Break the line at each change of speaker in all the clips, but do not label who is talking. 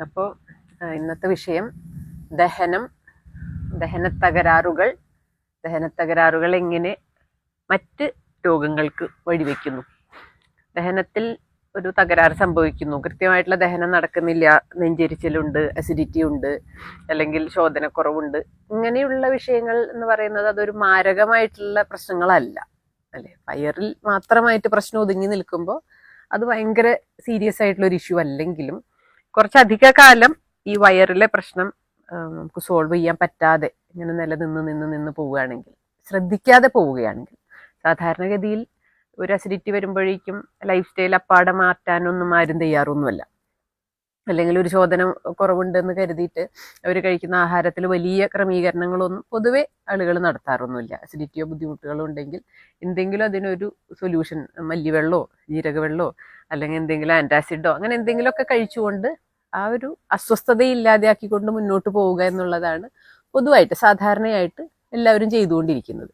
അപ്പോൾ ഇന്നത്തെ വിഷയം ദഹനം ദഹനത്തകരാറുകൾ ദഹനത്തകരാറുകൾ എങ്ങനെ മറ്റ് രോഗങ്ങൾക്ക് വഴിവെക്കുന്നു. ദഹനത്തിൽ ഒരു തകരാറ് സംഭവിക്കുന്നു. കൃത്യമായിട്ടുള്ള ദഹനം നടക്കുന്നില്ല. നെഞ്ചരിച്ചിലുണ്ട് അസിഡിറ്റി ഉണ്ട് അല്ലെങ്കിൽ ശോധനക്കുറവുണ്ട്. ഇങ്ങനെയുള്ള വിഷയങ്ങൾ എന്ന് പറയുന്നത് അതൊരു മാരകമായിട്ടുള്ള പ്രശ്നങ്ങളല്ല. അല്ലെ? വയറിൽ മാത്രമായിട്ട് പ്രശ്നം ഒതുങ്ങി നിൽക്കുമ്പോൾ അത് ഭയങ്കര സീരിയസ് ആയിട്ടുള്ള ഒരു ഇഷ്യൂ അല്ലെങ്കിലും കുറച്ചധിക കാലം ഈ വയറിലെ പ്രശ്നം നമുക്ക് സോൾവ് ചെയ്യാൻ പറ്റാതെ ഇങ്ങനെ നിലനിന്ന് നിന്ന് നിന്ന് പോവുകയാണെങ്കിൽ ശ്രദ്ധിക്കാതെ പോവുകയാണെങ്കിൽ സാധാരണഗതിയിൽ ഒരു അസിഡിറ്റി വരുമ്പോഴേക്കും ലൈഫ് സ്റ്റൈൽ അപ്പാടെ മാറ്റാനൊന്നും ആരും തയ്യാറൊന്നുമല്ല. അല്ലെങ്കിൽ ഒരു ശോധന കുറവുണ്ടെന്ന് കരുതിയിട്ട് അവർ കഴിക്കുന്ന ആഹാരത്തിൽ വലിയ ക്രമീകരണങ്ങളൊന്നും പൊതുവെ ആളുകൾ നടത്താറൊന്നുമില്ല. അസിഡിറ്റിയോ ബുദ്ധിമുട്ടുകളോ ഉണ്ടെങ്കിൽ എന്തെങ്കിലും അതിനൊരു സൊല്യൂഷൻ മല്ലിവെള്ളമോ ജീരകവെള്ളമോ അല്ലെങ്കിൽ എന്തെങ്കിലും ആന്റാസിഡോ അങ്ങനെ എന്തെങ്കിലുമൊക്കെ കഴിച്ചുകൊണ്ട് ആ ഒരു അസ്വസ്ഥതയില്ലാതെയാക്കിക്കൊണ്ട് മുന്നോട്ട് പോവുക എന്നുള്ളതാണ് പൊതുവായിട്ട് സാധാരണയായിട്ട് എല്ലാവരും ചെയ്തുകൊണ്ടിരിക്കുന്നത്.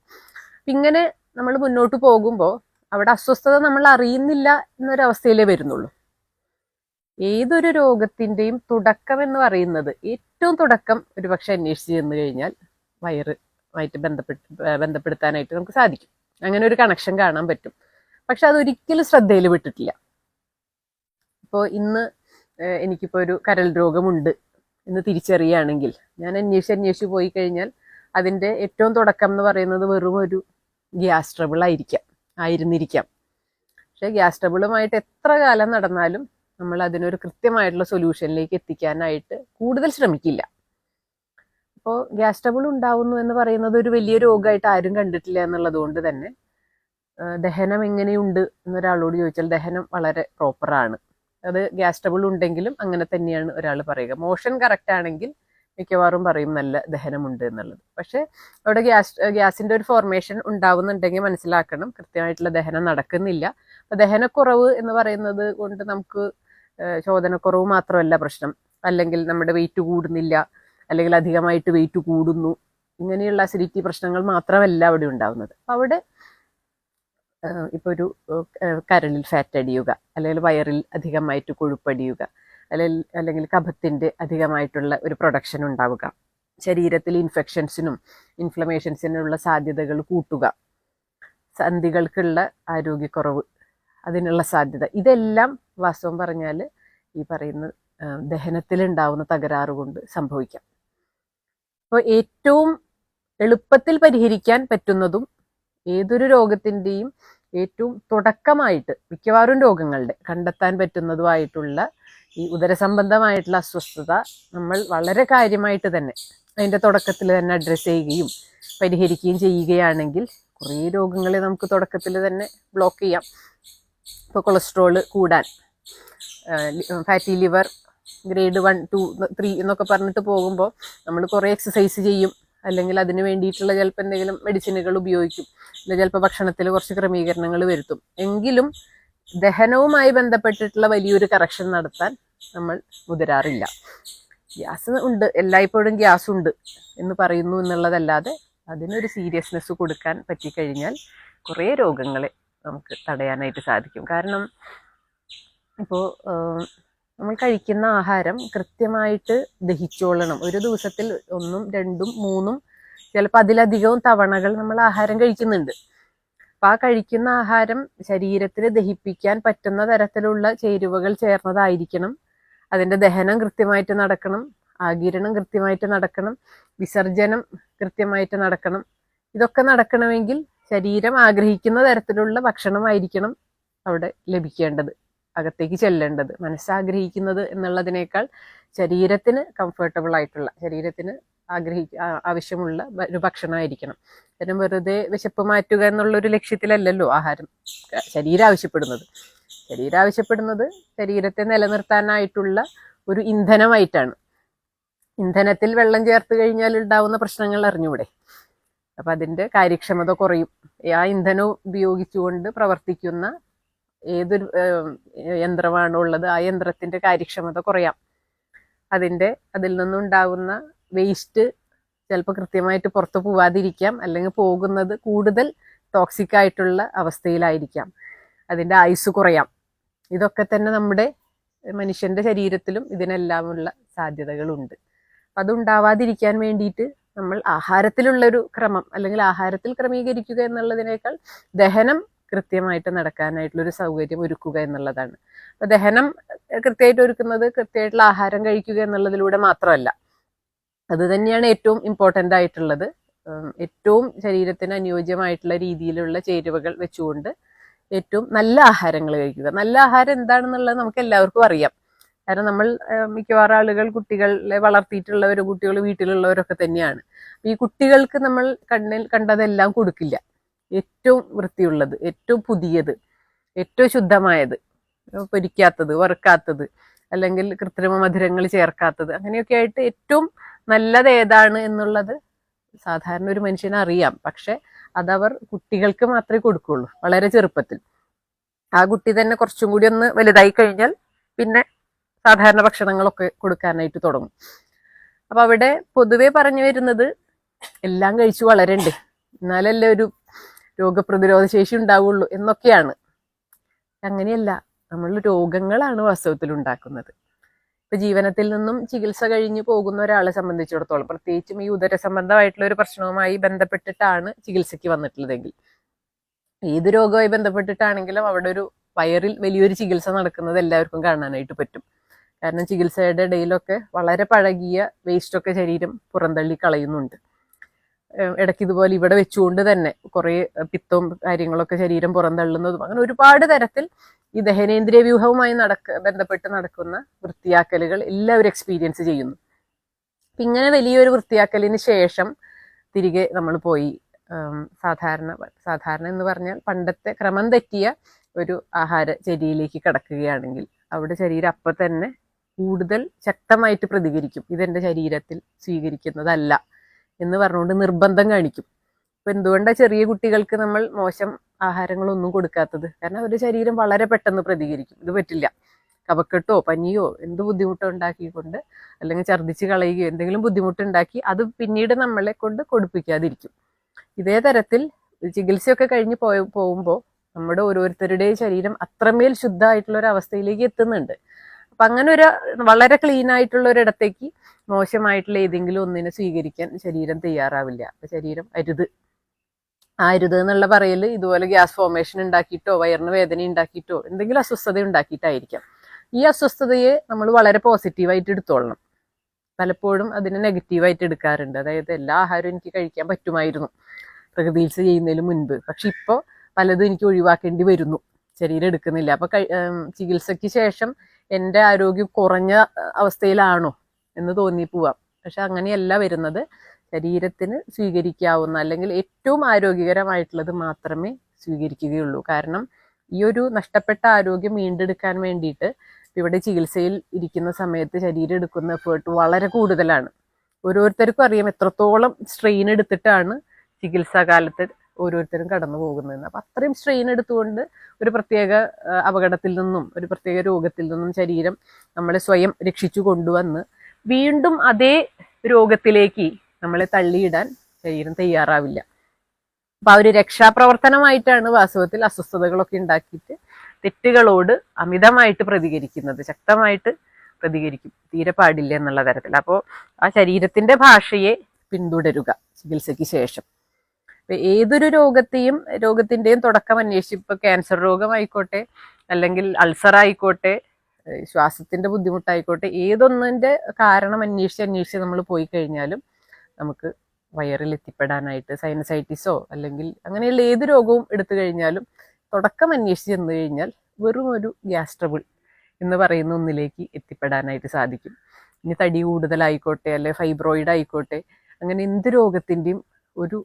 ഇങ്ങനെ നമ്മൾ മുന്നോട്ട് പോകുമ്പോൾ അവിടെ അസ്വസ്ഥത നമ്മൾ അറിയുന്നില്ല എന്നൊരവസ്ഥയിലേ വരുന്നുള്ളൂ. ഏതൊരു രോഗത്തിന്റെയും തുടക്കം എന്ന് പറയുന്നത് ഏറ്റവും തുടക്കം ഒരു പക്ഷെ അന്വേഷിച്ച് ചെന്ന് കഴിഞ്ഞാൽ വയറുമായിട്ട് ബന്ധപ്പെട്ട് ബന്ധപ്പെടുത്താനായിട്ട് നമുക്ക് സാധിക്കും. അങ്ങനെ ഒരു കണക്ഷൻ കാണാൻ പറ്റും. പക്ഷെ അതൊരിക്കലും ശ്രദ്ധയിൽ വിട്ടിട്ടില്ല. ഇപ്പോൾ ഇന്ന് എനിക്കിപ്പോൾ ഒരു കരൾ രോഗമുണ്ട് എന്ന് തിരിച്ചറിയുകയാണെങ്കിൽ ഞാൻ അന്വേഷിച്ച് അന്വേഷിച്ച് പോയി കഴിഞ്ഞാൽ അതിന്റെ ഏറ്റവും തുടക്കം എന്ന് പറയുന്നത് വെറും ഒരു ഗ്യാസ് ട്രബിൾ ആയിരിക്കാം ആയിരുന്നിരിക്കാം. പക്ഷേ ഗ്യാസ് ട്രബിളുമായിട്ട് എത്ര കാലം നടന്നാലും നമ്മൾ അതിനൊരു കൃത്യമായിട്ടുള്ള സൊല്യൂഷനിലേക്ക് എത്തിക്കാനായിട്ട് കൂടുതൽ ശ്രമിക്കില്ല. അപ്പോൾ ഗ്യാസ് ട്രബിൾ ഉണ്ടാവുന്നു എന്ന് പറയുന്നത് ഒരു വലിയ രോഗമായിട്ട് ആരും കണ്ടിട്ടില്ല എന്നുള്ളത് കൊണ്ട് തന്നെ ദഹനം എങ്ങനെയുണ്ട് എന്നൊരാളോട് ചോദിച്ചാൽ ദഹനം വളരെ പ്രോപ്പറാണ്. അത് ഗ്യാസ് ട്രബിൾ ഉണ്ടെങ്കിലും അങ്ങനെ തന്നെയാണ് ഒരാൾ പറയുക. മോഷൻ കറക്റ്റ് ആണെങ്കിൽ മിക്കവാറും പറയും നല്ല ദഹനമുണ്ട് എന്നുള്ളത്. പക്ഷേ അവിടെ ഗ്യാസ് ഗ്യാസിന്റെ ഒരു ഫോർമേഷൻ ഉണ്ടാവുന്നുണ്ടെങ്കിൽ മനസ്സിലാക്കണം. കൃത്യമായിട്ടുള്ള ദഹനം നടക്കുന്നില്ല. അപ്പൊ ദഹനക്കുറവ് എന്ന് പറയുന്നത് കൊണ്ട് നമുക്ക് ശോധനക്കുറവ് മാത്രമല്ല പ്രശ്നം. അല്ലെങ്കിൽ നമ്മുടെ വെയിറ്റ് കൂടുന്നില്ല. അല്ലെങ്കിൽ അധികമായിട്ട് വെയിറ്റ് കൂടുന്നു. ഇങ്ങനെയുള്ള അസിഡിറ്റി പ്രശ്നങ്ങൾ മാത്രമല്ല അവിടെ ഉണ്ടാവുന്നത്. അവിടെ ഏഹ് ഇപ്പൊ ഒരു കരളിൽ ഫാറ്റ് അടിയുക അല്ലെങ്കിൽ വയറിൽ അധികമായിട്ട് കൊഴുപ്പടിയുക അല്ലെങ്കിൽ അല്ലെങ്കിൽ കഫത്തിന്റെ അധികമായിട്ടുള്ള ഒരു പ്രൊഡക്ഷൻ ഉണ്ടാവുക. ശരീരത്തിൽ ഇൻഫെക്ഷൻസിനും ഇൻഫ്ലമേഷൻസിനുള്ള സാധ്യതകൾ കൂട്ടുക. സന്ധികൾക്കുള്ള ആരോഗ്യക്കുറവ് അതിനുള്ള സാധ്യത. ഇതെല്ലാം വാസ്തവം പറഞ്ഞാൽ ഈ പറയുന്ന ദഹനത്തിലുണ്ടാവുന്ന തകരാറ് കൊണ്ട് സംഭവിക്കാം. അപ്പോൾ ഏറ്റവും എളുപ്പത്തിൽ പരിഹരിക്കാൻ പറ്റുന്നതും ഏതൊരു രോഗത്തിന്റെയും ഏറ്റവും തുടക്കമായിട്ട് മിക്കവാറും രോഗങ്ങളുടെ കണ്ടെത്താൻ പറ്റുന്നതുമായിട്ടുള്ള ഈ ഉദരസംബന്ധമായിട്ടുള്ള അസ്വസ്ഥത നമ്മൾ വളരെ കാര്യമായിട്ട് തന്നെ അതിന്റെ തുടക്കത്തിൽ തന്നെ അഡ്രസ്സ് ചെയ്യുകയും പരിഹരിക്കുകയും ചെയ്യുകയാണെങ്കിൽ കുറേ രോഗങ്ങളെ നമുക്ക് തുടക്കത്തിൽ തന്നെ ബ്ലോക്ക് ചെയ്യാം. ഇപ്പോൾ കൊളസ്ട്രോൾ കൂടാൻ fatty liver grade one two three എന്നൊക്കെ പറഞ്ഞിട്ട് പോകുമ്പോൾ നമ്മൾ കുറേ എക്സസൈസ് ചെയ്യും. അല്ലെങ്കിൽ അതിന് വേണ്ടിയിട്ടുള്ള ചിലപ്പോൾ എന്തെങ്കിലും മെഡിസിനുകൾ ഉപയോഗിക്കും. അല്ലെങ്കിൽ ചിലപ്പോൾ ഭക്ഷണത്തിൽ കുറച്ച് ക്രമീകരണങ്ങൾ വരുത്തും. എങ്കിലും ദഹനവുമായി ബന്ധപ്പെട്ടിട്ടുള്ള വലിയൊരു കറക്ഷൻ നടത്താൻ നമ്മൾ മുതിരാറില്ല. ഗ്യാസ് ഉണ്ട് എല്ലായ്പ്പോഴും ഗ്യാസ് ഉണ്ട് എന്ന് പറയുന്നു എന്നുള്ളതല്ലാതെ അതിനൊരു സീരിയസ്നെസ് കൊടുക്കാൻ പറ്റിക്കഴിഞ്ഞാൽ കുറേ രോഗങ്ങളെ നമുക്ക് തടയാനായിട്ട് സാധിക്കും. കാരണം ഇപ്പോൾ നമ്മൾ കഴിക്കുന്ന ആഹാരം കൃത്യമായിട്ട് ദഹിച്ചോളണം. ഒരു ദിവസത്തിൽ ഒന്നും രണ്ടും മൂന്നും ചിലപ്പോൾ അതിലധികവും തവണകൾ നമ്മൾ ആഹാരം കഴിക്കുന്നുണ്ട്. അപ്പം ആ കഴിക്കുന്ന ആഹാരം ശരീരത്തിന് ദഹിപ്പിക്കാൻ പറ്റുന്ന തരത്തിലുള്ള ചേരുവകൾ ചേർന്നതായിരിക്കണം. അതിന്റെ ദഹനം കൃത്യമായിട്ട് നടക്കണം. ആകിരണം കൃത്യമായിട്ട് നടക്കണം. വിസർജനം കൃത്യമായിട്ട് നടക്കണം. ഇതൊക്കെ നടക്കണമെങ്കിൽ ശരീരം ആഗ്രഹിക്കുന്ന തരത്തിലുള്ള ഭക്ഷണമായിരിക്കണം അവിടെ ലഭിക്കേണ്ടത്. അകത്തേക്ക് ചെല്ലേണ്ടത്. മനസ്സാഗ്രഹിക്കുന്നത് എന്നുള്ളതിനേക്കാൾ ശരീരത്തിന് കംഫർട്ടബിൾ ആയിട്ടുള്ള ശരീരത്തിന് ആഗ്രഹിക്ക ആവശ്യമുള്ള ഒരു ഭക്ഷണമായിരിക്കണം. കാരണം വെറുതെ വിശപ്പ് മാറ്റുക എന്നുള്ളൊരു ലക്ഷ്യത്തിലല്ലല്ലോ ആഹാരം. ശരീരം ആവശ്യപ്പെടുന്നത്. ശരീരം ആവശ്യപ്പെടുന്നത് ശരീരത്തെ നിലനിർത്താനായിട്ടുള്ള ഒരു ഇന്ധനമായിട്ടാണ്. ഇന്ധനത്തിൽ വെള്ളം ചേർത്ത് കഴിഞ്ഞാൽ ഉണ്ടാവുന്ന പ്രശ്നങ്ങൾ അറിഞ്ഞൂടെ? അപ്പം അതിന്റെ കാര്യക്ഷമത കുറയും. ആ ഇന്ധനം ഉപയോഗിച്ചുകൊണ്ട് പ്രവർത്തിക്കുന്ന ഏതൊരു യന്ത്രമാണ് ഉള്ളത് ആ യന്ത്രത്തിന്റെ കാര്യക്ഷമത കുറയാം. അതിന്റെ അതിൽ നിന്നുണ്ടാകുന്ന വേസ്റ്റ് ചിലപ്പോൾ കൃത്യമായിട്ട് പുറത്ത് പോവാതിരിക്കാം അല്ലെങ്കിൽ പോകുന്നത് കൂടുതൽ ടോക്സിക് ആയിട്ടുള്ള അവസ്ഥയിലായിരിക്കാം. അതിന്റെ ആയുസ് കുറയാം. ഇതൊക്കെ തന്നെ നമ്മുടെ മനുഷ്യന്റെ ശരീരത്തിലും ഇതിനെല്ലാമുള്ള സാധ്യതകളുണ്ട്. അതുണ്ടാവാതിരിക്കാൻ വേണ്ടിയിട്ട് നമ്മൾ ആഹാരത്തിലുള്ളൊരു ക്രമം അല്ലെങ്കിൽ ആഹാരത്തിൽ ക്രമീകരിക്കുക എന്നുള്ളതിനേക്കാൾ ദഹനം കൃത്യമായിട്ട് നടക്കാനായിട്ടുള്ള ഒരു സൗകര്യം ഒരുക്കുക എന്നുള്ളതാണ്. അപ്പൊ ദഹനം കൃത്യമായിട്ട് ഒരുക്കുന്നത് കൃത്യമായിട്ടുള്ള ആഹാരം കഴിക്കുക എന്നുള്ളതിലൂടെ മാത്രമല്ല. അത് തന്നെയാണ് ഏറ്റവും ഇമ്പോർട്ടന്റ് ആയിട്ടുള്ളത്. ഏറ്റവും ശരീരത്തിന് അനുയോജ്യമായിട്ടുള്ള രീതിയിലുള്ള ചേരുവകൾ വെച്ചുകൊണ്ട് ഏറ്റവും നല്ല ആഹാരങ്ങൾ കഴിക്കുക. നല്ല ആഹാരം എന്താണെന്നുള്ളത് നമുക്ക് എല്ലാവർക്കും അറിയാം. കാരണം നമ്മൾ മിക്കവാറും ആളുകൾ കുട്ടികളെ വളർത്തിയിട്ടുള്ളവരും കുട്ടികൾ വീട്ടിലുള്ളവരൊക്കെ തന്നെയാണ്. ഈ കുട്ടികൾക്ക് നമ്മൾ കണ്ണിൽ കണ്ടതെല്ലാം കൊടുക്കില്ല. ഏറ്റവും വൃത്തിയുള്ളത് ഏറ്റവും പുതിയത് ഏറ്റവും ശുദ്ധമായത് പൊരിക്കാത്തത് വറുക്കാത്തത് അല്ലെങ്കിൽ കൃത്രിമ മധുരങ്ങൾ ചേർക്കാത്തത് അങ്ങനെയൊക്കെ ആയിട്ട് ഏറ്റവും നല്ലത് ഏതാണ് എന്നുള്ളത് സാധാരണ ഒരു മനുഷ്യന് അറിയാം. പക്ഷെ അതവർ കുട്ടികൾക്ക് മാത്രമേ കൊടുക്കുള്ളൂ വളരെ ചെറുപ്പത്തിൽ. ആ കുട്ടി തന്നെ കുറച്ചും കൂടി ഒന്ന് വലുതായി കഴിഞ്ഞാൽ പിന്നെ സാധാരണ ഭക്ഷണങ്ങളൊക്കെ കൊടുക്കാനായിട്ട് തുടങ്ങും. അപ്പൊ അവിടെ പൊതുവെ പറഞ്ഞു വരുന്നത് എല്ലാം കഴിച്ചു വളരണ്ട്? എന്നാലല്ലേ ഒരു രോഗപ്രതിരോധ ശേഷി ഉണ്ടാവുള്ളൂ എന്നൊക്കെയാണ്. അങ്ങനെയല്ല നമ്മൾ രോഗങ്ങളാണ് വാസ്തവത്തിൽ ഉണ്ടാക്കുന്നത്. ഇപ്പൊ ജീവനത്തിൽ നിന്നും ചികിത്സ കഴിഞ്ഞ് പോകുന്ന ഒരാളെ സംബന്ധിച്ചിടത്തോളം പ്രത്യേകിച്ചും ഈ ഉദര സംബന്ധമായിട്ടുള്ള ഒരു പ്രശ്നവുമായി ബന്ധപ്പെട്ടിട്ടാണ് ചികിത്സയ്ക്ക് വന്നിട്ടുള്ളതെങ്കിൽ. ഏത് രോഗവുമായി ബന്ധപ്പെട്ടിട്ടാണെങ്കിലും അവിടെ ഒരു വയറിൽ വലിയൊരു ചികിത്സ നടക്കുന്നത് എല്ലാവർക്കും കാണാനായിട്ട് പറ്റും. കാരണം ചികിത്സയുടെ ഇടയിലൊക്കെ വളരെ പഴകിയ വേസ്റ്റൊക്കെ ശരീരം പുറന്തള്ളി കളയുന്നുണ്ട്. ഇടയ്ക്ക് ഇതുപോലെ ഇവിടെ വെച്ചുകൊണ്ട് തന്നെ കുറേ പിത്തവും കാര്യങ്ങളൊക്കെ ശരീരം പുറന്തള്ളുന്നതും അങ്ങനെ ഒരുപാട് തരത്തിൽ ഈ ദഹനേന്ദ്രിയ വ്യൂഹവുമായി നടക്ക ബന്ധപ്പെട്ട് നടക്കുന്ന വൃത്തിയാക്കലുകൾ എല്ലാവരും എക്സ്പീരിയൻസ് ചെയ്യുന്നു. അപ്പം ഇങ്ങനെ വലിയൊരു വൃത്തിയാക്കലിന് ശേഷം തിരികെ നമ്മൾ പോയി സാധാരണ സാധാരണ എന്ന് പറഞ്ഞാൽ പണ്ടത്തെ ക്രമം തെറ്റിയ ഒരു ആഹാര ചെരിയിലേക്ക് കടക്കുകയാണെങ്കിൽ അവിടെ ശരീരം അപ്പം തന്നെ കൂടുതൽ ശക്തമായിട്ട് പ്രതികരിക്കും. ഇതെന്റെ ശരീരത്തിൽ സ്വീകരിക്കുന്നതല്ല. എന്ന് പറഞ്ഞുകൊണ്ട് നിർബന്ധം കാണിക്കും. അപ്പൊ എന്തുകൊണ്ടാണ് ചെറിയ കുട്ടികൾക്ക് നമ്മൾ മോശം ആഹാരങ്ങളൊന്നും കൊടുക്കാത്തത്? കാരണം അവരുടെ ശരീരം വളരെ പെട്ടെന്ന് പ്രതികരിക്കും. ഇത് പറ്റില്ല. കവക്കെട്ടോ പനിയോ എന്ത് ബുദ്ധിമുട്ടോ ഉണ്ടാക്കിക്കൊണ്ട് അല്ലെങ്കിൽ ഛർദ്ദിച്ച് കളയുകയോ എന്തെങ്കിലും ബുദ്ധിമുട്ടുണ്ടാക്കി അത് പിന്നീട് നമ്മളെ കൊണ്ട് കൊടുപ്പിക്കാതിരിക്കും. ഇതേ തരത്തിൽ ചികിത്സയൊക്കെ കഴിഞ്ഞ് പോയ പോകുമ്പോൾ നമ്മുടെ ഓരോരുത്തരുടെയും ശരീരം അത്രമേൽ ശുദ്ധമായിട്ടുള്ള ഒരു അവസ്ഥയിലേക്ക് എത്തുന്നുണ്ട്. അപ്പൊ അങ്ങനെ ഒരു വളരെ ക്ലീൻ ആയിട്ടുള്ള ഒരിടത്തേക്ക് മോശമായിട്ടുള്ള ഏതെങ്കിലും ഒന്നിനെ സ്വീകരിക്കാൻ ശരീരം തയ്യാറാവില്ല. അപ്പൊ ശരീരം അരുത്. ആ അരുത് എന്നുള്ള പറയൽ ഇതുപോലെ ഗ്യാസ് ഫോർമേഷൻ ഉണ്ടാക്കിയിട്ടോ വയറിന് വേദന ഉണ്ടാക്കിയിട്ടോ എന്തെങ്കിലും അസ്വസ്ഥത ഉണ്ടാക്കിയിട്ടായിരിക്കാം. ഈ അസ്വസ്ഥതയെ നമ്മൾ വളരെ പോസിറ്റീവായിട്ട് എടുത്തോളണം. പലപ്പോഴും അതിനെ നെഗറ്റീവായിട്ട് എടുക്കാറുണ്ട്. അതായത് എല്ലാ ആഹാരവും എനിക്ക് കഴിക്കാൻ പറ്റുമായിരുന്നു. പ്രകൃതിയിൽസ് ചെയ്യുന്നതിന് മുൻപ്. പക്ഷെ ഇപ്പോൾ പലതും എനിക്ക് ഒഴിവാക്കേണ്ടി വരുന്നു. ശരീരം എടുക്കുന്നില്ല. അപ്പൊ കഴി- ചികിത്സയ്ക്ക് ശേഷം എന്റെ ആരോഗ്യം കുറഞ്ഞ അവസ്ഥയിലാണോ എന്ന് തോന്നി പോവാം. പക്ഷെ അങ്ങനെയല്ല വരുന്നത്. ശരീരത്തിന് സ്വീകരിക്കാവുന്ന അല്ലെങ്കിൽ ഏറ്റവും ആരോഗ്യകരമായിട്ടുള്ളത് മാത്രമേ സ്വീകരിക്കുകയുള്ളൂ. കാരണം ഈ ഒരു നഷ്ടപ്പെട്ട ആരോഗ്യം വീണ്ടെടുക്കാൻ വേണ്ടിയിട്ട് ഇവിടെ ചികിത്സയിൽ ഇരിക്കുന്ന സമയത്ത് ശരീരം എടുക്കുന്ന എഫേർട്ട് വളരെ കൂടുതലാണ്. ഓരോരുത്തർക്കും അറിയാം എത്രത്തോളം സ്ട്രെയിൻ എടുത്തിട്ടാണ് ചികിത്സാ കാലത്ത് ഓരോരുത്തരും കടന്നു പോകുന്നതെന്ന്. അപ്പം അത്രയും സ്ട്രെയിൻ എടുത്തുകൊണ്ട് ഒരു പ്രത്യേക അപകടത്തിൽ നിന്നും ഒരു പ്രത്യേക രോഗത്തിൽ നിന്നും ശരീരം നമ്മളെ സ്വയം രക്ഷിച്ചു കൊണ്ടുവന്ന് വീണ്ടും അതേ രോഗത്തിലേക്ക് നമ്മളെ തള്ളിയിടാൻ ശരീരം തയ്യാറാവില്ല. അപ്പം ആ ഒരു രക്ഷാപ്രവർത്തനമായിട്ടാണ് വാസ്തവത്തിൽ അസ്വസ്ഥതകളൊക്കെ ഉണ്ടാക്കിയിട്ട് തെറ്റുകളോട് അമിതമായിട്ട് പ്രതികരിക്കുന്നത്. ശക്തമായിട്ട് പ്രതികരിക്കും. തീരെ പാടില്ല എന്നുള്ള തരത്തിൽ. അപ്പോൾ ആ ശരീരത്തിന്റെ ഭാഷയെ പിന്തുടരുക ചികിത്സയ്ക്ക് ശേഷം. ഏതൊരു രോഗത്തെയും രോഗത്തിന്റെയും തുടക്കം അന്വേഷിച്ച് ഇപ്പൊ ക്യാൻസർ രോഗമായിക്കോട്ടെ അല്ലെങ്കിൽ അൾസർ ആയിക്കോട്ടെ ശ്വാസത്തിന്റെ ബുദ്ധിമുട്ടായിക്കോട്ടെ ഏതൊന്നിന്റെ കാരണം അന്വേഷിച്ച് അന്വേഷിച്ച് നമ്മൾ പോയി കഴിഞ്ഞാലും നമുക്ക് വയറിൽ എത്തിപ്പെടാനായിട്ട് സൈനസൈറ്റിസോ അല്ലെങ്കിൽ അങ്ങനെയുള്ള ഏത് രോഗവും എടുത്തു കഴിഞ്ഞാലും തുടക്കം അന്വേഷിച്ച് ചെന്ന് കഴിഞ്ഞാൽ വെറും ഒരു ഗ്യാസ് ട്രബിൾ എന്ന് പറയുന്ന ഒന്നിലേക്ക് എത്തിപ്പെടാനായിട്ട് സാധിക്കും. ഇനി തടി കൂടുതലായിക്കോട്ടെ അല്ലെ ഫൈബ്രോയിഡ് ആയിക്കോട്ടെ അങ്ങനെ എന്ത് രോഗത്തിന്റെയും ഒരു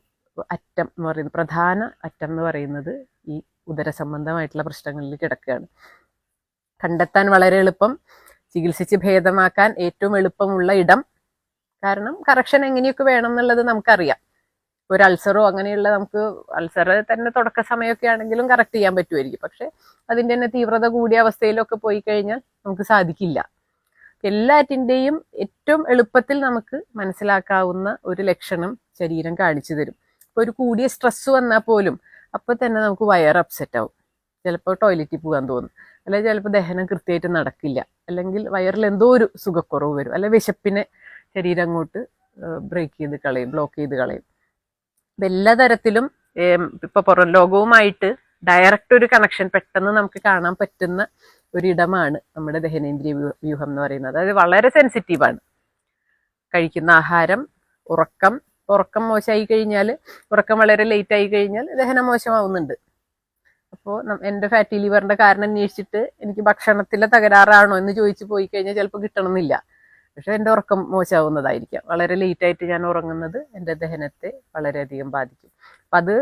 അറ്റം എന്ന് പറയുന്നത് പ്രധാന അറ്റം എന്ന് പറയുന്നത് ഈ ഉദര സംബന്ധമായിട്ടുള്ള പ്രശ്നങ്ങളിൽ കിടക്കുകയാണ്. കണ്ടെത്താൻ വളരെ എളുപ്പം ചികിത്സിച്ച് ഭേദമാക്കാൻ ഏറ്റവും എളുപ്പമുള്ള ഇടം. കാരണം കറക്ഷൻ എങ്ങനെയൊക്കെ വേണം എന്നുള്ളത് നമുക്കറിയാം. ഒരു അൾസറോ അങ്ങനെയുള്ള നമുക്ക് അൾസർ തന്നെ തുടക്ക സമയമൊക്കെ ആണെങ്കിലും കറക്റ്റ് ചെയ്യാൻ പറ്റുമായിരിക്കും. പക്ഷെ അതിന്റെ തന്നെ തീവ്രത കൂടിയ അവസ്ഥയിലൊക്കെ പോയി കഴിഞ്ഞാൽ നമുക്ക് സാധിക്കില്ല. എല്ലാറ്റിന്റെയും ഏറ്റവും എളുപ്പത്തിൽ നമുക്ക് മനസ്സിലാക്കാവുന്ന ഒരു ലക്ഷണം ശരീരം കാണിച്ചു തരും. ഇപ്പോൾ ഒരു കൂടിയ സ്ട്രെസ് വന്നാൽ പോലും അപ്പോൾ തന്നെ നമുക്ക് വയർ അപ്സെറ്റ് ആവും. ചിലപ്പോൾ ടോയ്ലറ്റിൽ പോകാൻ തോന്നും. അല്ലെങ്കിൽ ചിലപ്പോൾ ദഹനം കൃത്യമായിട്ട് നടക്കില്ല. അല്ലെങ്കിൽ വയറിൽ എന്തോ ഒരു സുഖക്കുറവ് വരും. അല്ലെങ്കിൽ വിശപ്പിനെ ശരീരം അങ്ങോട്ട് ബ്രേക്ക് ചെയ്ത് കളയും ബ്ലോക്ക് ചെയ്ത് കളയും. അപ്പം എല്ലാ തരത്തിലും ഇപ്പോൾ ഇപ്പൊ പുറം ലോകവുമായിട്ട് ഡയറക്റ്റ് ഒരു കണക്ഷൻ പെട്ടെന്ന് നമുക്ക് കാണാൻ പറ്റുന്ന ഒരിടമാണ് നമ്മുടെ ദഹനേന്ദ്രിയ വ്യൂഹം എന്ന് പറയുന്നത്. അതായത് വളരെ സെൻസിറ്റീവാണ് കഴിക്കുന്ന ആഹാരം ഉറക്കം ഉറക്കം മോശമായി കഴിഞ്ഞാൽ ഉറക്കം വളരെ ലേറ്റ് ആയി കഴിഞ്ഞാൽ ദഹനം മോശമാവുന്നുണ്ട്. അപ്പോൾ എന്റെ ഫാറ്റി ലിവറിന്റെ കാരണം അന്വേഷിച്ചിട്ട് എനിക്ക് ഭക്ഷണത്തിലെ തകരാറാണോ എന്ന് ചോദിച്ചു പോയി കഴിഞ്ഞാൽ ചിലപ്പോൾ കിട്ടണമെന്നില്ല. പക്ഷെ എന്റെ ഉറക്കം മോശമാവുന്നതായിരിക്കാം. വളരെ ലേറ്റ് ആയിട്ട് ഞാൻ ഉറങ്ങുന്നത് എന്റെ ദഹനത്തെ വളരെയധികം ബാധിക്കും. അപ്പം അത്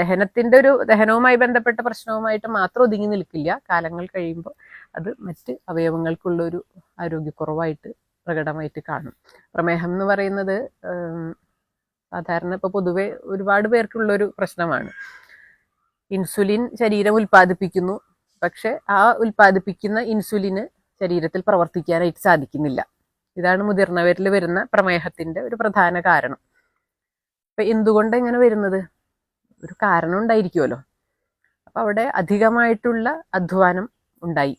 ദഹനത്തിന്റെ ഒരു ദഹനവുമായി ബന്ധപ്പെട്ട പ്രശ്നവുമായിട്ട് മാത്രം ഒതുങ്ങി നിൽക്കില്ല. കാലങ്ങൾ കഴിയുമ്പോൾ അത് മറ്റ് അവയവങ്ങൾക്കുള്ള ഒരു ആരോഗ്യക്കുറവായിട്ട് പ്രകടമായിട്ട് കാണും. പ്രമേഹം എന്ന് പറയുന്നത് സാധാരണ ഇപ്പോൾ പൊതുവെ ഒരുപാട് പേർക്കുള്ളൊരു പ്രശ്നമാണ്. ഇൻസുലിൻ ശരീരം ഉൽപ്പാദിപ്പിക്കുന്നു. പക്ഷെ ആ ഉൽപ്പാദിപ്പിക്കുന്ന ഇൻസുലിന് ശരീരത്തിൽ പ്രവർത്തിക്കാനായിട്ട് സാധിക്കുന്നില്ല. ഇതാണ് മുതിർന്നവരിൽ വരുന്ന പ്രമേഹത്തിന്റെ ഒരു പ്രധാന കാരണം. ഇപ്പൊ എന്തുകൊണ്ട് ഇങ്ങനെ വരുന്നത്? ഒരു കാരണം ഉണ്ടായിരിക്കുമല്ലോ അപ്പൊ അവിടെ അധികമായിട്ടുള്ള അധ്വാനം ഉണ്ടായി.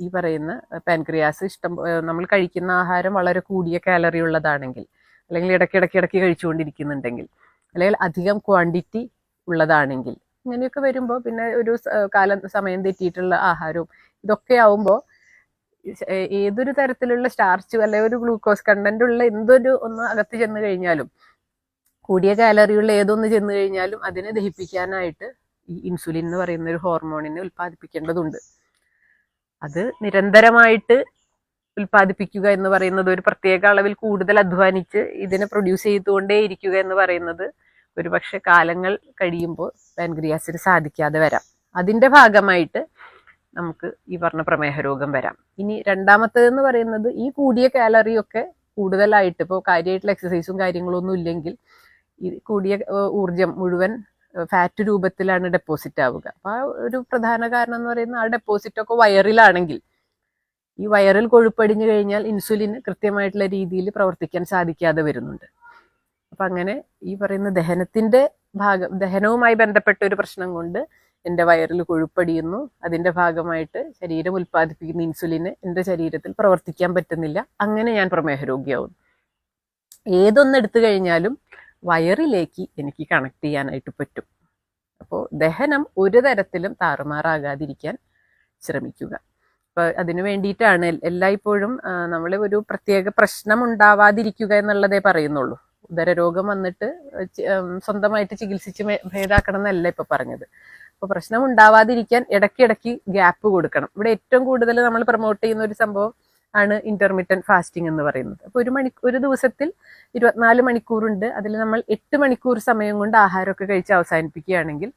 ഈ പറയുന്ന പാൻക്രിയാസ് ഇഷ്ടം നമ്മൾ കഴിക്കുന്ന ആഹാരം വളരെ കൂടിയ കാലറി ഉള്ളതാണെങ്കിൽ അല്ലെങ്കിൽ ഇടയ്ക്കിടയ്ക്ക് ഇടയ്ക്ക് കഴിച്ചുകൊണ്ടിരിക്കുന്നുണ്ടെങ്കിൽ അല്ലെങ്കിൽ അധികം ക്വാണ്ടിറ്റി ഉള്ളതാണെങ്കിൽ. ഇങ്ങനെയൊക്കെ വരുമ്പോൾ പിന്നെ ഒരു കാലം സമയം തെറ്റിയിട്ടുള്ള ആഹാരവും ഇതൊക്കെ ആവുമ്പോൾ ഏതൊരു തരത്തിലുള്ള സ്റ്റാർച്ച് അല്ലെങ്കിൽ ഒരു ഗ്ലൂക്കോസ് കണ്ടന്റ് ഉള്ള എന്തൊരു ഒന്ന് അകത്ത് ചെന്ന് കഴിഞ്ഞാലും കൂടിയ കാലറിയുള്ള ഏതൊന്ന് ചെന്ന് കഴിഞ്ഞാലും അതിനെ ദഹിപ്പിക്കാനായിട്ട് ഈ ഇൻസുലിൻ എന്ന് പറയുന്ന ഒരു ഹോർമോണിനെ ഉൽപ്പാദിപ്പിക്കേണ്ടതുണ്ട്. അത് നിരന്തരമായിട്ട് ഉൽപ്പാദിപ്പിക്കുക എന്ന് പറയുന്നത് ഒരു പ്രത്യേക അളവിൽ കൂടുതൽ അധ്വാനിച്ച് ഇതിനെ പ്രൊഡ്യൂസ് ചെയ്തുകൊണ്ടേ ഇരിക്കുക എന്ന് പറയുന്നത് ഒരുപക്ഷെ കാലങ്ങൾ കഴിയുമ്പോൾ പാൻക്രിയാസിന് സാധിക്കാതെ വരാം. അതിന്റെ ഭാഗമായിട്ട് നമുക്ക് ഈ പറഞ്ഞ പ്രമേഹ രോഗം വരാം. ഇനി രണ്ടാമത്തേതെന്ന് പറയുന്നത് ഈ കൂടിയ കാലറിയൊക്കെ കൂടുതലായിട്ട് ഇപ്പോൾ കാര്യമായിട്ടുള്ള എക്സസൈസും കാര്യങ്ങളും ഒന്നും ഇല്ലെങ്കിൽ ഈ കൂടിയ ഊർജം മുഴുവൻ ഫാറ്റ് രൂപത്തിലാണ് ഡെപ്പോസിറ്റ് ആവുക. അപ്പോൾ ആ ഒരു പ്രധാന കാരണം എന്ന് പറയുന്നത് ആ ഡെപ്പോസിറ്റ് ഒക്കെ വയറിലാണെങ്കിൽ ഈ വയറിൽ കൊഴുപ്പടിഞ്ഞു കഴിഞ്ഞാൽ ഇൻസുലിൻ കൃത്യമായിട്ടുള്ള രീതിയിൽ പ്രവർത്തിക്കാൻ സാധിക്കാതെ വരുന്നുണ്ട്. അപ്പം അങ്ങനെ ഈ പറയുന്ന ദഹനത്തിന്റെ ഭാഗം ദഹനവുമായി ബന്ധപ്പെട്ട ഒരു പ്രശ്നം കൊണ്ട് എന്റെ വയറിൽ കൊഴുപ്പടിയുന്നു. അതിന്റെ ഭാഗമായിട്ട് ശരീരം ഉൽപ്പാദിപ്പിക്കുന്ന ഇൻസുലിന് എന്റെ ശരീരത്തിൽ പ്രവർത്തിക്കാൻ പറ്റുന്നില്ല. അങ്ങനെ ഞാൻ പ്രമേഹ രോഗിയാവുന്നു ഏതൊന്നെടുത്തു കഴിഞ്ഞാലും വയറിലേക്ക് എനിക്ക് കണക്ട് ചെയ്യാനായിട്ട് പറ്റും. അപ്പോൾ ദഹനം ഒരു തരത്തിലും താറുമാറാകാതിരിക്കാൻ ശ്രമിക്കുക. അപ്പോൾ അതിനു വേണ്ടിയിട്ടാണ് എല്ലായ്പ്പോഴും നമ്മൾ ഒരു പ്രത്യേക പ്രശ്നം ഉണ്ടാവാതിരിക്കുക എന്നുള്ളതേ പറയുന്നുള്ളൂ. ഉദരരോഗം വന്നിട്ട് സ്വന്തമായിട്ട് ചികിത്സിച്ച് ഭേദാക്കണം എന്നല്ല ഇപ്പൊ പറഞ്ഞത്. അപ്പോൾ പ്രശ്നം ഉണ്ടാവാതിരിക്കാൻ ഇടയ്ക്കിടയ്ക്ക് ഗ്യാപ്പ് കൊടുക്കണം. ഇവിടെ ഏറ്റവും കൂടുതൽ നമ്മൾ പ്രൊമോട്ട് ചെയ്യുന്ന ഒരു സംഭവം ആണ് ഇന്റർമീഡിയറ്റ് ഫാസ്റ്റിംഗ് എന്ന് പറയുന്നത്. അപ്പോൾ ഒരു മണി ഒരു ദിവസത്തിൽ ഇരുപത്തിനാല് മണിക്കൂറുണ്ട്. അതിൽ നമ്മൾ എട്ട് മണിക്കൂർ സമയം കൊണ്ട് ആഹാരമൊക്കെ കഴിച്ച് അവസാനിപ്പിക്കുകയാണെങ്കിൽ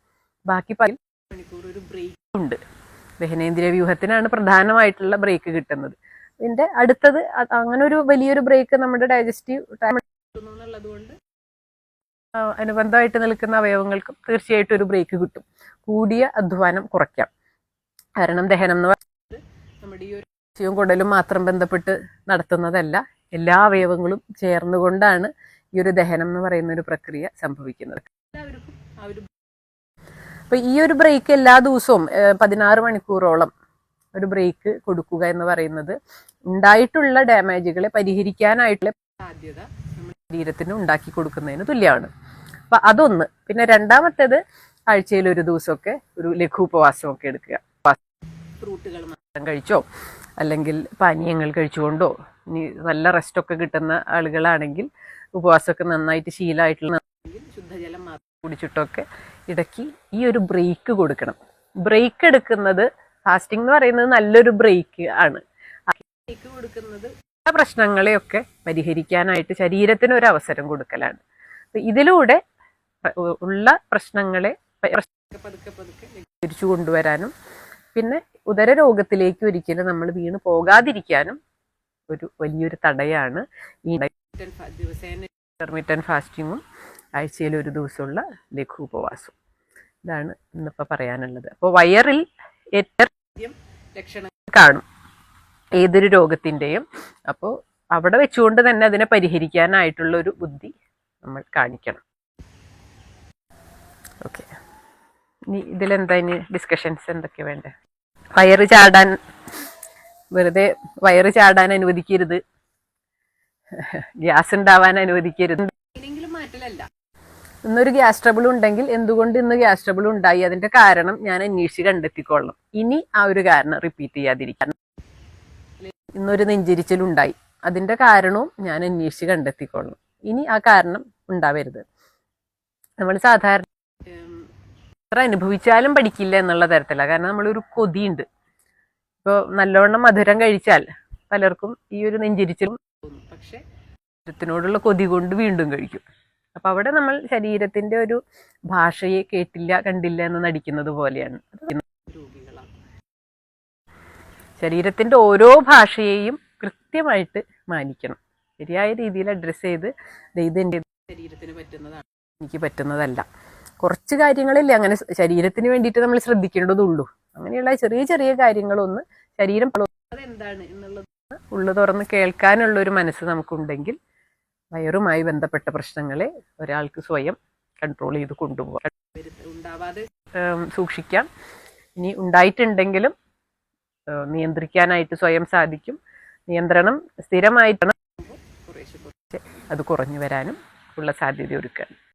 ബാക്കി പതിൽ മണിക്കൂർ ഒരു ബ്രേക്ക് ഉണ്ട്. ദഹനേന്ദ്രിയ വ്യൂഹത്തിനാണ് പ്രധാനമായിട്ടുള്ള ബ്രേക്ക് കിട്ടുന്നത്. ഇതിന്റെ അടുത്തത് അങ്ങനെ ഒരു വലിയൊരു ബ്രേക്ക് നമ്മുടെ ഡൈജസ്റ്റീവ് ടൈം എന്നുള്ളത് കൊണ്ട് അനുബന്ധമായിട്ട് നിൽക്കുന്ന അവയവങ്ങൾക്കും തീർച്ചയായിട്ടും ഒരു ബ്രേക്ക് കിട്ടും. കൂടിയ അധ്വാനം കുറയ്ക്കാം. കാരണം ദഹനം എന്ന് പറയുന്നത് നമ്മുടെ ഈ ഒരു ശിവം കുടലും മാത്രം ബന്ധപ്പെട്ട് നടത്തുന്നതല്ല. എല്ലാ അവയവങ്ങളും ചേർന്നുകൊണ്ടാണ് ഈ ഒരു ദഹനം എന്ന് പറയുന്ന ഒരു പ്രക്രിയ സംഭവിക്കുന്നത്. എല്ലാവർക്കും ആ ഒരു അപ്പൊ ഈ ഒരു ബ്രേക്ക് എല്ലാ ദിവസവും പതിനാറ് മണിക്കൂറോളം ഒരു ബ്രേക്ക് കൊടുക്കുക എന്ന് പറയുന്നത് ഉണ്ടായിട്ടുള്ള ഡാമേജുകളെ പരിഹരിക്കാനായിട്ടുള്ള സാധ്യത നമ്മുടെ ശരീരത്തിന് ഉണ്ടാക്കി കൊടുക്കുന്നതിന് തുല്യമാണ്. അപ്പൊ അതൊന്ന്. പിന്നെ രണ്ടാമത്തേത് ആഴ്ചയിൽ ഒരു ദിവസമൊക്കെ ഒരു ലഘു ഉപവാസമൊക്കെ എടുക്കുക. ഫ്രൂട്ടുകൾ മാത്രം കഴിച്ചോ അല്ലെങ്കിൽ പാനീയങ്ങൾ കഴിച്ചുകൊണ്ടോ ഇനി നല്ല റെസ്റ്റൊക്കെ കിട്ടുന്ന ആളുകളാണെങ്കിൽ ഉപവാസമൊക്കെ നന്നായിട്ട് ശീലമായിട്ടുള്ള ശുദ്ധജലം മാത്രം കുടിച്ചിട്ടൊക്കെ ഇടയ്ക്ക് ഈ ഒരു ബ്രേക്ക് കൊടുക്കണം. ബ്രേക്ക് എടുക്കുന്നത് ഫാസ്റ്റിംഗ് എന്ന് പറയുന്നത് നല്ലൊരു ബ്രേക്ക് ആണ്. ബ്രേക്ക് കൊടുക്കുന്നത് പല പ്രശ്നങ്ങളെയൊക്കെ പരിഹരിക്കാനായിട്ട് ശരീരത്തിന് ഒരു അവസരം കൊടുക്കലാണ്. ഇതിലൂടെ ഉള്ള പ്രശ്നങ്ങളെ പതുക്കെ തിരിച്ചു കൊണ്ടുവരാനും പിന്നെ ഉദര രോഗത്തിലേക്ക് ഒരിക്കലും നമ്മൾ വീണ് പോകാതിരിക്കാനും ഒരു വലിയൊരു തടയാണ് ഈ ദിവസേന ഇന്റർമീഡിയറ്റ് ഫാസ്റ്റിങ്ങും ആഴ്ചയിൽ ഒരു ദിവസമുള്ള ലഘു ഉപവാസം ഇതാണ് ഇന്നിപ്പോൾ പറയാനുള്ളത്. അപ്പോൾ വയറിൽ ഏറ്റവും ലക്ഷണം കാണും. ഏതൊരു രോഗത്തിന്റെയും അപ്പോൾ അവിടെ വെച്ചുകൊണ്ട് തന്നെ അതിനെ പരിഹരിക്കാനായിട്ടുള്ള ഒരു ബുദ്ധി നമ്മൾ കാണിക്കണം. ഓക്കെ. ഇനി ഇതിലെന്താ ഇനി ഡിസ്കഷൻസ് എന്തൊക്കെ വേണ്ടേ? വയറ് ചാടാൻ വെറുതെ വയറ് ചാടാൻ അനുവദിക്കരുത്. ഗ്യാസ് ഉണ്ടാവാൻ അനുവദിക്കരുത്. ഇന്നൊരു ഗ്യാസ് ട്രബിൾ ഉണ്ടെങ്കിൽ എന്തുകൊണ്ട് ഇന്ന് ഗ്യാസ് ട്രബിൾ ഉണ്ടായി? അതിന്റെ കാരണം ഞാൻ അന്വേഷിച്ച് കണ്ടെത്തിക്കൊള്ളണം ഇനി ആ ഒരു കാരണം റിപ്പീറ്റ് ചെയ്യാതിരിക്കാൻ. ഇന്നൊരു നെഞ്ചിരിച്ചിലുണ്ടായി അതിന്റെ കാരണവും ഞാൻ അന്വേഷിച്ച് കണ്ടെത്തിക്കൊള്ളണം ഇനി ആ കാരണം ഉണ്ടാവരുത്. നമ്മൾ സാധാരണ എത്ര അനുഭവിച്ചാലും പഠിക്കില്ല എന്നുള്ള തരത്തിലാണ് കാരണം നമ്മളൊരു കൊതിയുണ്ട്. ഇപ്പോൾ നല്ലവണ്ണം മധുരം കഴിച്ചാൽ പലർക്കും ഈ ഒരു നെഞ്ചിരിച്ചിലും തോന്നും പക്ഷെ മധുരത്തിനോടുള്ള കൊതി കൊണ്ട് വീണ്ടും കഴിക്കും. അപ്പൊ അവിടെ നമ്മൾ ശരീരത്തിന്റെ ഒരു ഭാഷയെ കേട്ടില്ല കണ്ടില്ല എന്ന് നടിക്കുന്നത് പോലെയാണ്. രോഗികളാണ് ശരീരത്തിന്റെ ഓരോ ഭാഷയെയും കൃത്യമായിട്ട് മാനിക്കണം. ശരിയായ രീതിയിൽ അഡ്രസ്സ് ചെയ്ത് ദേ ഇത് എന്റെ ശരീരത്തിന് പറ്റുന്നതാണ്. എനിക്ക് പറ്റുന്നതല്ല. കുറച്ച് കാര്യങ്ങളില്ലേ അങ്ങനെ ശരീരത്തിന് വേണ്ടിയിട്ട് നമ്മൾ ശ്രദ്ധിക്കേണ്ടതുള്ളൂ. അങ്ങനെയുള്ള ചെറിയ ചെറിയ കാര്യങ്ങളൊന്ന് ശരീരം എന്താണ് എന്നുള്ളത് ഉള്ളു തുറന്ന് കേൾക്കാനുള്ള ഒരു മനസ്സ് നമുക്കുണ്ടെങ്കിൽ വയറുമായി ബന്ധപ്പെട്ട പ്രശ്നങ്ങളെ ഒരാൾക്ക് സ്വയം കൺട്രോൾ ചെയ്ത് കൊണ്ടുപോകാം ഉണ്ടാവാതെ സൂക്ഷിക്കാം. ഇനി ഉണ്ടായിട്ടുണ്ടെങ്കിലും നിയന്ത്രിക്കാനായിട്ട് സ്വയം സാധിക്കും. നിയന്ത്രണം സ്ഥിരമായിട്ടാണ്. അത് കുറഞ്ഞു വരാനും ഉള്ള സാധ്യത ഒരുക്കാൻ